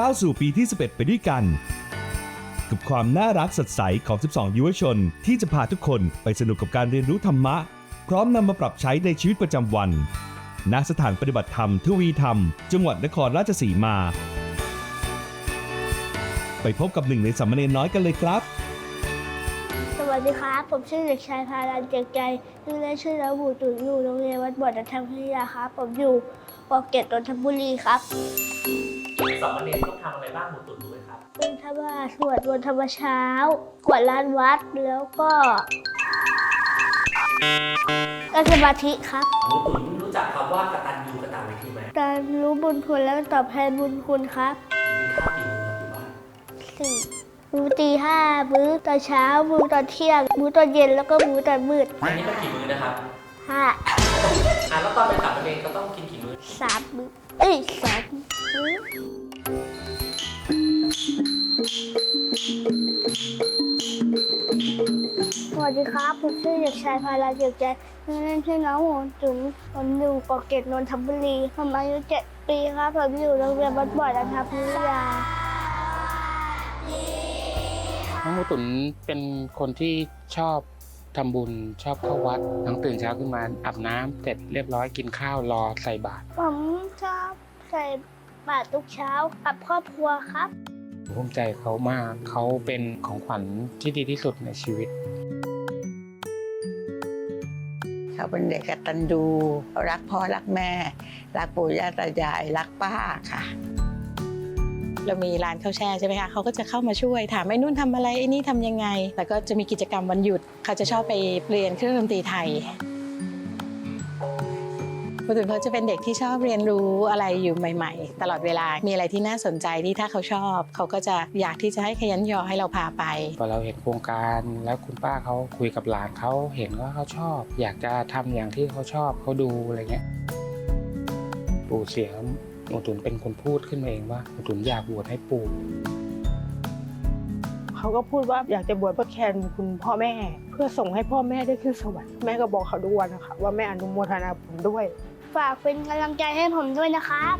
ก้าวสู่ปีที่ 11 ไปด้วยกัน กับความน่ารักสดใสของ 12 ยุวชน ที่จะพาทุกคนไปสนุกกับการเรียนรู้ธรรมะ พร้อมนำมาปรับใช้ในชีวิตประจำวัน ณ สถานปฏิบัติธรรมทวีธรรม จังหวัดนครราชสีมา ไปพบกับหนึ่งในสามเณรน้อยกันเลยครับสวัสดีครับ ผมชื่อเด็กชายพารันเจกใจชื่อเล่นชื่อน้ำบูตุนอยู่โรงเรียนวัดบ่อนันทพิทยาครับ ผมอยู่ปอเกตนนทบุรีครับ สามเณรต้องทำอะไรบ้างหมูตุ๋นรู้ไหมครับเป็นธรรมะสวดมนต์ธรรมเช้ากวาดลานวัดแล้วก็นั่งสมาธิครับหมูตุ๋นรู้จักคำว่ากตัญญูกตเวทีไหมการรู้บุญคุณแล้วก็ตอบแทนบุญคุณครับกินข้าวกี่มื้อครับที่บ้านสี่มื้อตีห้ามื้อตอนเช้ามื้อตอนเที่ยง มื้อตอนเย็นแล้วก็มื้อตอนมืดอันนี้มันกี่มื้อนะครับห้าอะแล้วตอนเป็นสามเณรก็ต้องกินกี่มื้อสามมื้อเอ้ย ครับ ผมชื่อเด็กชายพาราเจียกใจชื่อเล่นชื่อน้องหงจุนผมอยู่ปอเกตนนทบุรีผมอายุเจ็ดปีครับผมอยู่โรงเรียนวัดบ่อนันทพิทยาน้องหมูตุ๋นเป็นคนที่ชอบทำบุญชอบเข้าวัดทั้งตื่นเช้าขึ้นมาอาบน้ำเสร็จเรียบร้อยกินข้าวรอใส่บาตรผมชอบใส่บาตรทุกเช้ากับครอบครัวครับภูมิใจเขามากเขาเป็นของขวัญที่ดีที่สุดในชีวิต เขาเป็นเด็กกตัญญูเขารักพ่อรักแม่ รักปู่ย่าตายายรักป้าค่ะ เรามีร้านข้าวแช่ใช่ไหมคะเขาก็จะเข้ามาช่วยถามไอ้นุ่นทำอะไรไอ้นี่ทำยังไง แล้วก็จะมีกิจกรรมวันหยุดเขาจะชอบไปเรียนเครื่องดนตรีไทย พูดถึงเขาจะเป็นเด็กที่ชอบเรียนรู้อะไรอยู่ใหม่ ๆ ตลอดเวลา มีอะไรที่น่าสนใจที่ถ้าเขาชอบ เขาก็จะอยากที่จะให้ขยันยอให้เราพาไป พอเราเห็นโครงการแล้วคุณป้าเขาคุยกับหลานเขาเห็นว่าเขาชอบ อยากจะทำอย่างที่เขาชอบเขาดูอะไรเงี้ยปู่เสียหมูตุ๋นเป็นคนพูดขึ้นมาเองว่าหมูตุ๋นอยากบวชให้ปู่เขาก็พูดว่าอยากจะบวชเพื่อแทนคุณพ่อแม่ เพื่อส่งให้พ่อแม่ได้ขึ้นสวรรค์แม่ก็บอกเขาทุกวันนะคะว่าแม่อนุโมทนาผมด้วย ฝากเป็นกำลังใจให้ผมด้วยนะครับ